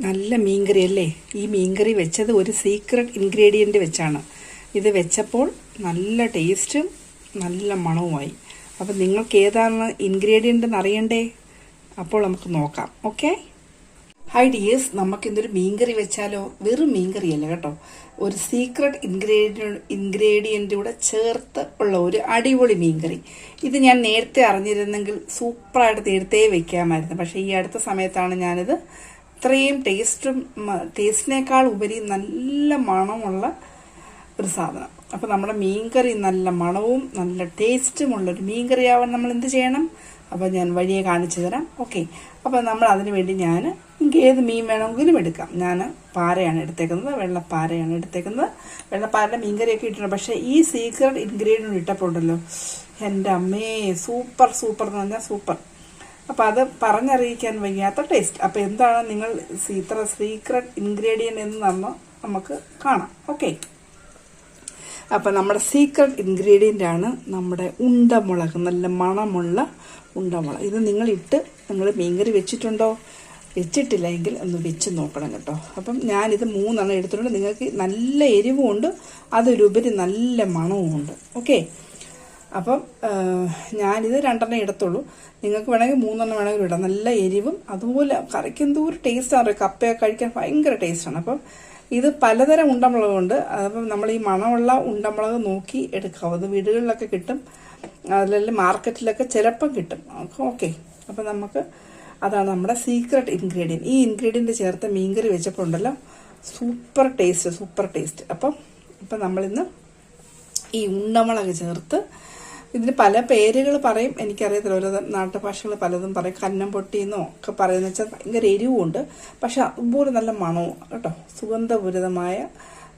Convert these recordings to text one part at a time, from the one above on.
നല്ല മീൻകറി അല്ലേ? ഈ മീൻകറി വെച്ചത് ഒരു സീക്രട്ട് ഇൻഗ്രീഡിയന്റ് വെച്ചാണ്. ഇത് വെച്ചപ്പോൾ നല്ല ടേസ്റ്റും നല്ല മണവുമായി. അപ്പം നിങ്ങൾക്ക് ഏതാണ് ഇൻഗ്രീഡിയന്റ് എന്ന് അറിയണ്ടേ? അപ്പോൾ നമുക്ക് നോക്കാം. ഓക്കെ ഹൈ ഡിയേഴ്സ് നമുക്കിന്നൊരു മീൻകറി വെച്ചാലോ? വെറും മീൻകറിയല്ല കേട്ടോ. ഒരു സീക്രട്ട് ഇൻഗ്രീഡിയൻ ഇൻഗ്രീഡിയന്റ് കൂടെ ചേർത്ത് ഉള്ള ഒരു അടിപൊളി മീൻകറി. ഇത് ഞാൻ നേരത്തെ അറിഞ്ഞിരുന്നെങ്കിൽ സൂപ്പറായിട്ട് നേരത്തെ വെക്കാമായിരുന്നു. പക്ഷേ ഈ അടുത്ത സമയത്താണ് ഞാനിത് ഇത്രയും ടേസ്റ്റും ടേസ്റ്റിനേക്കാൾ ഉപരി നല്ല മണമുള്ള ഒരു സാധനം. അപ്പോൾ നമ്മുടെ മീൻകറി നല്ല മണവും നല്ല ടേസ്റ്റുമുള്ള ഒരു മീൻകറി ആവാൻ നമ്മൾ എന്ത് ചെയ്യണം? അപ്പോൾ ഞാൻ വഴിയെ കാണിച്ചു തരാം. ഓക്കെ അപ്പോൾ നമ്മൾ അതിന് വേണ്ടി ഞാൻ എനിക്ക് ഏത് മീൻ വേണമെങ്കിലും എടുക്കാം. ഞാൻ പാരയാണ് എടുത്തേക്കുന്നത്. വെള്ളപ്പാരയാണ് എടുത്തേക്കുന്നത്. വെള്ളപ്പാരയുടെ മീൻകറിയൊക്കെ ഇട്ടിട്ടുണ്ട്. പക്ഷേ ഈ സീക്രട്ട് ഇൻഗ്രീഡിയന്റ് ഇട്ടപ്പോണ്ടല്ലോ. എന്റെ അമ്മേ സൂപ്പർ സൂപ്പർ എന്ന് പറഞ്ഞാൽ സൂപ്പർ അപ്പോൾ അത് പറഞ്ഞറിയിക്കാൻ വയ്യാത്ത ടേസ്റ്റ് അപ്പോൾ എന്താണ് നിങ്ങൾ ഇത്ര സീക്രട്ട് ഇൻഗ്രീഡിയന്റ് എന്ന് നമ്മൾ നമുക്ക് കാണാം. ഓക്കെ അപ്പോൾ നമ്മുടെ സീക്രട്ട് ഇൻഗ്രീഡിയന്റ് ആണ് നമ്മുടെ ഉണ്ടമുളക് നല്ല മണമുള്ള ഉണ്ടമുളക്. ഇത് നിങ്ങൾ ഇട്ട് നിങ്ങൾ മീൻകറി വെച്ചിട്ടുണ്ടോ? വെച്ചിട്ടില്ല എങ്കിൽ ഒന്ന് വെച്ച് നോക്കണം കേട്ടോ. അപ്പം ഞാനിത് മൂന്നെണ്ണം എടുത്തിട്ടുണ്ട്. നിങ്ങൾക്ക് നല്ല എരിവുമുണ്ട്. അതിലുപരി നല്ല മണവും ഉണ്ട് ഓക്കെ അപ്പം ഞാനിത് രണ്ടെണ്ണം ഇടത്തുള്ളൂ നിങ്ങൾക്ക് വേണമെങ്കിൽ മൂന്നെണ്ണം വേണമെങ്കിൽ ഇടാം. നല്ല എരിവും അതുപോലെ കറിക്ക് എന്തോ ഒരു ടേസ്റ്റാണ് കപ്പയൊക്കെ കഴിക്കാൻ ഭയങ്കര ടേസ്റ്റാണ് അപ്പം ഇത് പലതരം ഉണ്ടമുളകുണ്ട് അപ്പം നമ്മൾ ഈ മണമുള്ള ഉണ്ടമുളക് നോക്കി എടുക്കാം. അത് വീടുകളിലൊക്കെ കിട്ടും. അതിലെല്ലാം മാർക്കറ്റിലൊക്കെ ചിലപ്പം കിട്ടും. ഓക്കെ. അപ്പം നമുക്ക് അതാണ് നമ്മുടെ സീക്രട്ട് ഇൻഗ്രീഡിയന്റ് ഈ ഇൻഗ്രീഡിയന്റ് ചേർത്ത് മീൻകറി വെച്ചപ്പോൾ ഉണ്ടല്ലോ. സൂപ്പർ ടേസ്റ്റ് സൂപ്പർ ടേസ്റ്റ് അപ്പം ഇപ്പം നമ്മളിന്ന് ഈ ഉണ്ടമുളക് ചേർത്ത് ഇതിന് പല പേരുകൾ പറയും. എനിക്കറിയത്തില്ല ഓരോ നാട്ടുഭാഷകൾ പലതും പറയും. കന്നം പൊട്ടിയെന്നോ ഒക്കെ പറയുന്ന വെച്ചാൽ ഭയങ്കര എരിവുമുണ്ട് പക്ഷെ അതുപോലെ നല്ല മണവും കേട്ടോ. സുഗന്ധപൂരിതമായ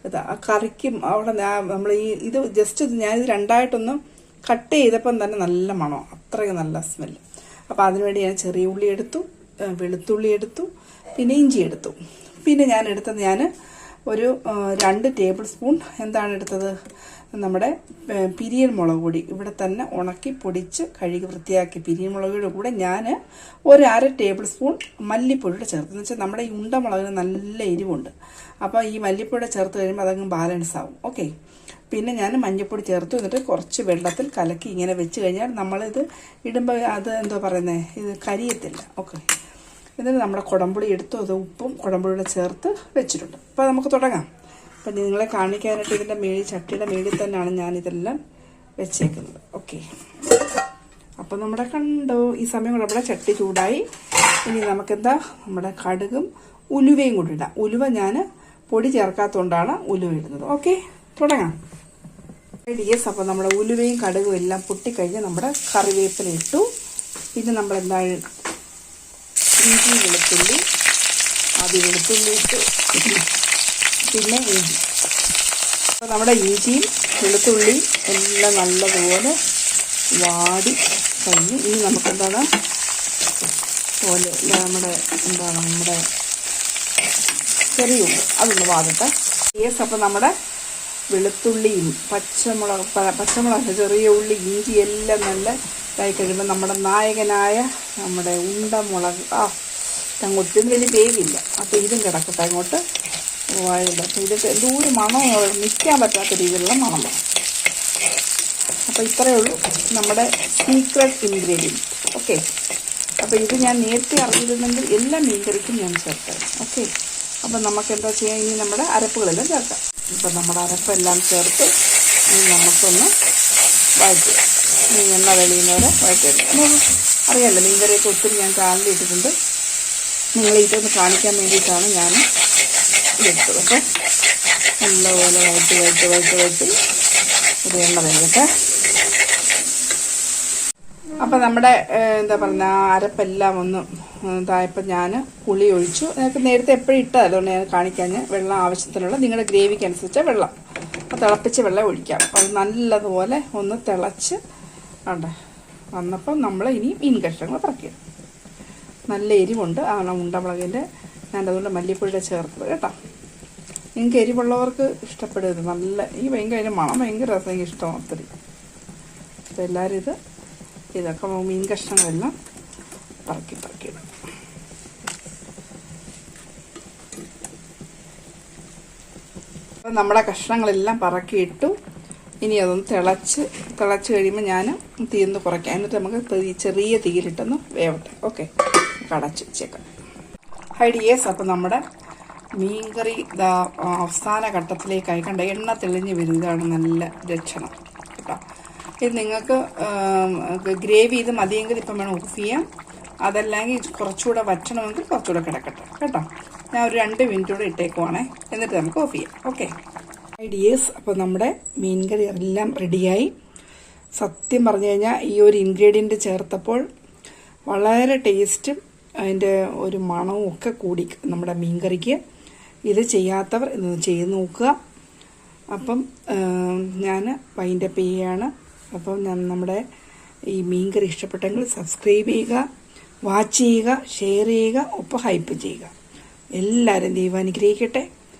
ഇത്. ആ കറിക്കും അവിടെ നമ്മൾ ഈ ഇത് ജസ്റ്റ് ഞാനിത് രണ്ടായിട്ടൊന്നും കട്ട് ചെയ്തപ്പം തന്നെ നല്ല മണം അത്രയും നല്ല സ്മെല്ല് അപ്പോൾ അതിനുവേണ്ടി ഞാൻ ചെറിയ ഉള്ളി എടുത്തു വെളുത്തുള്ളി എടുത്തു പിന്നെ ഇഞ്ചി എടുത്തു. പിന്നെ ഞാൻ എടുത്തത് ഞാൻ ഒരു രണ്ട് ടേബിൾ സ്പൂൺ എന്താണ് എടുത്തത്? നമ്മുടെ പിരിയൻ മുളക് പൊടി. ഇവിടെ തന്നെ ഉണക്കി പൊടിച്ച് കഴുകി വൃത്തിയാക്കി. പിരിയൻ മുളകുടെ കൂടെ ഞാൻ ഒരു അര ടേബിൾ സ്പൂൺ മല്ലിപ്പൊടിയുടെ ചേർത്ത്. എന്ന് വെച്ചാൽ നമ്മുടെ ഈ ഉണ്ടമുളകിന് നല്ല എരിവുണ്ട്. അപ്പോൾ ഈ മല്ലിപ്പൊടി ചേർത്ത് കഴിയുമ്പോൾ അതങ്ങ് ബാലൻസ് ആവും. ഓക്കെ. പിന്നെ ഞാൻ മഞ്ഞൾപ്പൊടി ചേർത്ത്. എന്നിട്ട് കുറച്ച് വെള്ളത്തിൽ കലക്കി ഇങ്ങനെ വെച്ച് കഴിഞ്ഞാൽ നമ്മളിത് ഇടുമ്പോൾ അത് എന്തോ പറയുന്നത് ഇത് കരിയത്തില്ല. ഓക്കെ. എന്നിട്ട് നമ്മുടെ കുടംപുളി എടുത്തു അത് ഉപ്പും കുടംപുളിയുടെ ചേർത്ത് വെച്ചിട്ടുണ്ട്. അപ്പോൾ നമുക്ക് തുടങ്ങാം. അപ്പം നിങ്ങളെ കാണിക്കാനായിട്ട് ഇതിന്റെ മേളിൽ ചട്ടിയുടെ മേളിൽ തന്നെയാണ് ഞാനിതെല്ലാം വെച്ചേക്കുന്നത്. ഓക്കെ. അപ്പം നമ്മുടെ കണ്ടോ ഈ സമയം കൂടെ നമ്മുടെ ചട്ടി ചൂടായി. ഇനി നമുക്കെന്താ? നമ്മുടെ കടുകും ഉലുവയും കൂടി ഇടാം. ഉലുവ ഞാൻ പൊടി ചേർക്കാത്തതുകൊണ്ടാണ് ഉലുവ ഇടുന്നത്. ഓക്കെ തുടങ്ങാം. ഡിയസ് അപ്പോൾ നമ്മുടെ ഉലുവയും കടുകും എല്ലാം പൊട്ടിക്കഴിഞ്ഞ് നമ്മുടെ കറിവേപ്പില ഇട്ടു. പിന്നെ നമ്മൾ എന്താ ഇഞ്ചി വെളുത്തുള്ളി ആദ്യം വെളുത്തുള്ളി ഇട്ടു. പിന്നെ ഇഞ്ചി. അപ്പോൾ നമ്മുടെ ഇഞ്ചിയും വെളുത്തുള്ളി എല്ലാം നല്ലതുപോലെ വാടി കഴിഞ്ഞ് ഇനി നമുക്കെന്താണ്? പോലെ നമ്മുടെ എന്താണ് നമ്മുടെ ചെറിയ അതൊന്ന് വാടട്ടെ യെസ് അപ്പോൾ നമ്മുടെ വെളുത്തുള്ളിയും പച്ചമുളക് പച്ചമുളക് ചെറിയ ഉള്ളി ഇഞ്ചി എല്ലാം നല്ല ഇതായി കഴിയുമ്പോൾ നമ്മുടെ നായകനായ നമ്മുടെ ഉണ്ടമുളക്. ആ അങ്ങോട്ടും വലിയ വേവില്ല അപ്പോൾ ഇതും കിടക്കട്ടെ അങ്ങോട്ട്. വാഴില്ല അപ്പോൾ ഇത് എന്തോരം മണം നിൽക്കാൻ പറ്റാത്ത രീതിയിലുള്ള മണം. അപ്പോൾ ഇത്രയേ ഉള്ളൂ നമ്മുടെ സീക്രട്ട് ഇൻഗ്രീഡിയന്റ് ഓക്കെ അപ്പോൾ ഇത് ഞാൻ നേരത്തെ അറിഞ്ഞിരുന്നെങ്കിൽ എല്ലാ മീൻകറിക്കും ഞാൻ ചേർക്കാം. ഓക്കെ അപ്പം നമുക്ക് എന്താ ചെയ്യാം? ഇനി നമ്മുടെ അരപ്പുകളെല്ലാം ചേർക്കാം. ഇപ്പം നമ്മുടെ അരപ്പെല്ലാം ചേർത്ത് ഇനി നമുക്കൊന്ന് വഴറ്റുക ഇനി എണ്ണ വെളിയുന്നവരെ വഴറ്റിയെടുക്കാം. അറിയാമല്ലോ മീൻകറിയൊക്കെ ഒത്തിരി ഞാൻ കാലിലിട്ടിട്ടുണ്ട് നിങ്ങളെ ഇതൊന്ന് കാണിക്കാൻ വേണ്ടിയിട്ടാണ് ഞാൻ ഇതെടുത്തത് ഓക്കെ? നല്ലപോലെ വഴറ്റി വഴറ്റി വഴറ്റി വഴറ്റി ഒരു എണ്ണ വേകട്ടെ അപ്പം നമ്മുടെ എന്താ പറയുക അരപ്പെല്ലാം ഒന്ന് ഇതായപ്പോൾ ഞാൻ പുളി ഒഴിച്ചു. നിങ്ങൾക്ക് നേരത്തെ എപ്പോഴും ഇട്ടത് അതുകൊണ്ട് ഞാൻ കാണിക്കാൻ വെള്ളം ആവശ്യത്തിനുള്ള. നിങ്ങളുടെ ഗ്രേവിക്ക് അനുസരിച്ച് വെള്ളം. അപ്പോൾ തിളപ്പിച്ച് വെള്ളം ഒഴിക്കാം. അത് നല്ലതുപോലെ ഒന്ന് തിളച്ച് വേണ്ട വന്നപ്പം നമ്മൾ ഇനിയും മീൻ കഷ്ണങ്ങൾ പറക്കിയിടും നല്ല എരിവുണ്ട്. ആ ഉണ്ടമുളകിന്റെ ഞാൻ അതുകൊണ്ട് മല്ലിപ്പൊടിയുടെ ചേർത്തത് കേട്ടോ. നിങ്ങൾക്ക് എരിവുള്ളവർക്ക് ഇഷ്ടപ്പെടരുത് നല്ല ഈ ഭയങ്കര അതിന്റെ മണം ഭയങ്കര രസം എനിക്ക് ഇഷ്ടം ഒത്തിരി. അപ്പോൾ എല്ലാവരും ഇത് ഇതൊക്കെ മീൻ കഷ്ണങ്ങളെല്ലാം പറക്കി പറക്കിയിടും അപ്പം നമ്മുടെ കഷ്ണങ്ങളെല്ലാം പറക്കിയിട്ടു ഇനി അതൊന്ന് തിളച്ച് തിളച്ച് കഴിയുമ്പോൾ ഞാൻ തീർന്ന് കുറയ്ക്കാം. എന്നിട്ട് നമുക്ക് ചെറിയ തീയിലിട്ടൊന്ന് വേവട്ടെ. ഓക്കെ. കടച്ച് വെച്ചേക്കാം. ഹൈഡിയേഴ്സ് അപ്പം നമ്മുടെ മീൻകറി ഇതാ അവസാന ഘട്ടത്തിലേക്കായി കണ്ട എണ്ണ തെളിഞ്ഞ് വരുന്നതാണ് നല്ല ലക്ഷണം. കേട്ടോ. ഇത് നിങ്ങൾക്ക് ഗ്രേവി ഇത് മതിയെങ്കിൽ ഇപ്പം വേണം ഓഫ് ചെയ്യാം. അതല്ലെങ്കിൽ കുറച്ചുകൂടെ വറ്റണമെങ്കിൽ കുറച്ചുകൂടെ കിടക്കട്ടെ. കേട്ടോ. ഞാൻ ഒരു രണ്ട് മിനിറ്റ് കൂടെ ഇട്ടേക്കുവാണേ. എന്നിട്ട് നമുക്ക് ഓഫ് ചെയ്യാം. ഓക്കെ. ഐഡിയേഴ്സ് അപ്പോൾ നമ്മുടെ മീൻകറി എല്ലാം റെഡിയായി സത്യം പറഞ്ഞു കഴിഞ്ഞാൽ ഈ ഒരു ഇൻഗ്രീഡിയന്റ് ചേർത്തപ്പോൾ വളരെ ടേസ്റ്റും അതിന്റെ ഒരു മണവും ഒക്കെ കൂടി നമ്മുടെ മീൻകറിക്ക്. ഇത് ചെയ്യാത്തവർ ഇന്ന് ചെയ്ത് നോക്കുക. അപ്പം ഞാൻ വൈന്റെ ചെയ്യുകയാണ് അപ്പം ഞാൻ നമ്മുടെ ഈ മീൻകറി ഇഷ്ടപ്പെട്ടെങ്കിൽ സബ്സ്ക്രൈബ് ചെയ്യുക വാച്ച് ചെയ്യുക ഷെയർ ചെയ്യുക ഒപ്പം ഹൈപ്പ് ചെയ്യുക. എല്ലാവരും ദൈവം അനുഗ്രഹിക്കട്ടെ.